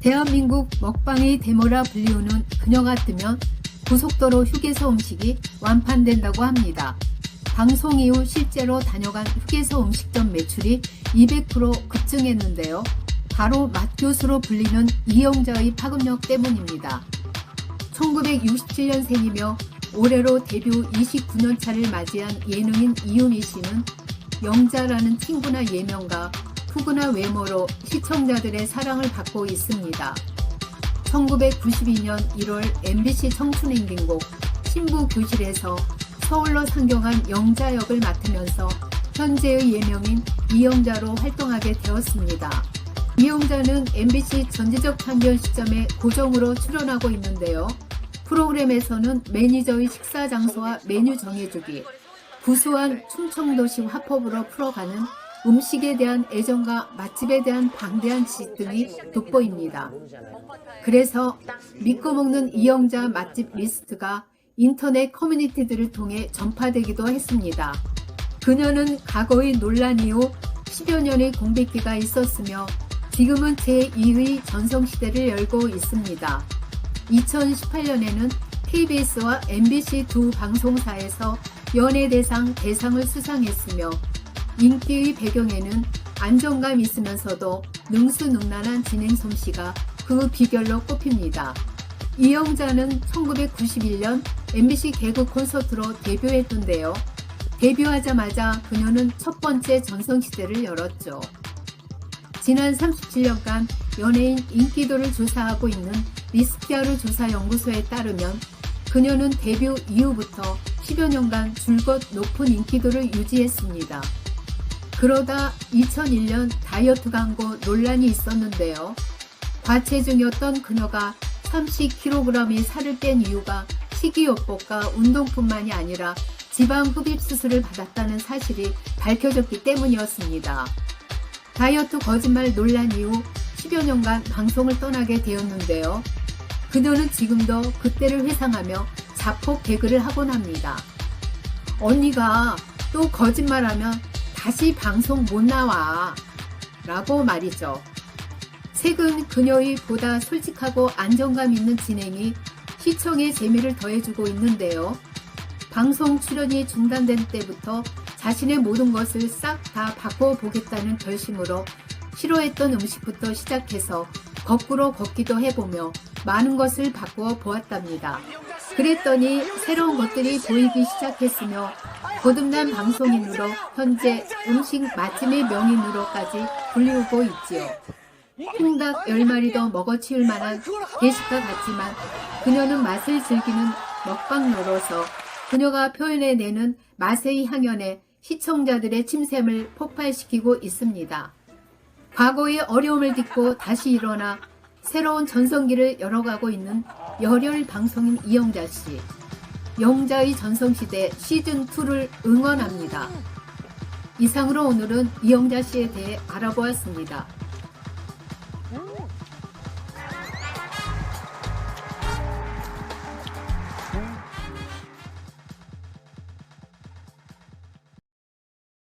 대한민국 먹방의 데모라 불리우는 그녀가 뜨면 고속도로 휴게소 음식이 완판된다고 합니다. 방송 이후 실제로 다녀간 휴게소 음식점 매출이 200% 급증했는데요. 바로 맛교수로 불리는 이영자의 파급력 때문입니다. 1967년생이며 올해로 데뷔 29년 차를 맞이한 예능인 이유미 씨는 영자라는 친구나 예명과 후구나 외모로 시청자들의 사랑을 받고 있습니다. 1992년 1월 MBC 청춘행진곡 신부 교실에서 서울로 상경한 영자 역을 맡으면서 현재의 예명인 이영자로 활동하게 되었습니다. 이영자는 MBC 전지적 판결 시점에 고정으로 출연하고 있는데요. 프로그램에서는 매니저의 식사 장소와 메뉴 정해주기, 구수한 충청도식 화법으로 풀어가는 음식에 대한 애정과 맛집에 대한 방대한 지식 등이 돋보입니다. 그래서 믿고 먹는 이영자 맛집 리스트가 인터넷 커뮤니티들을 통해 전파되기도 했습니다. 그녀는 과거의 논란 이후 10여 년의 공백기가 있었으며 지금은 제2의 전성시대를 열고 있습니다. 2018년에는 KBS와 MBC 두 방송사에서 연예대상 대상을 수상했으며 인기의 배경에는 안정감 있으면서도 능수능란한 진행 솜씨가 그 비결로 꼽힙니다. 이영자는 1991년 MBC 개그 콘서트로 데뷔했던데요. 데뷔하자마자 그녀는 첫 번째 전성시대를 열었죠. 지난 37년간 연예인 인기도를 조사하고 있는 리스키아르 조사연구소에 따르면 그녀는 데뷔 이후부터 10여 년간 줄곧 높은 인기도를 유지했습니다. 그러다 2001년 다이어트 광고 논란이 있었는데요. 과체중이었던 그녀가 30kg의 살을 뺀 이유가 식이요법과 운동뿐만이 아니라 지방 흡입 수술을 받았다는 사실이 밝혀졌기 때문이었습니다. 다이어트 거짓말 논란 이후 10여 년간 방송을 떠나게 되었는데요. 그녀는 지금도 그때를 회상하며 자폭 개그를 하곤 합니다. 언니가 또 거짓말하면 다시 방송 못 나와. 라고 말이죠. 최근 그녀의 보다 솔직하고 안정감 있는 진행이 시청의 재미를 더해주고 있는데요. 방송 출연이 중단된 때부터 자신의 모든 것을 싹 다 바꿔보겠다는 결심으로 싫어했던 음식부터 시작해서 거꾸로 걷기도 해보며 많은 것을 바꾸어 보았답니다. 그랬더니 새로운 것들이 보이기 시작했으며 거듭난 방송인으로 현재 음식 맛집의 명인으로까지 불리우고 있지요. 홍닭 10마리도 먹어치울 만한 게시가 같지만 그녀는 맛을 즐기는 먹방러로서 그녀가 표현해내는 맛의 향연에 시청자들의 침샘을 폭발시키고 있습니다. 과거의 어려움을 딛고 다시 일어나 새로운 전성기를 열어가고 있는 열혈 방송인 이영자 씨. 영자의 전성시대 시즌2를 응원합니다. 이상으로 오늘은 이영자 씨에 대해 알아보았습니다.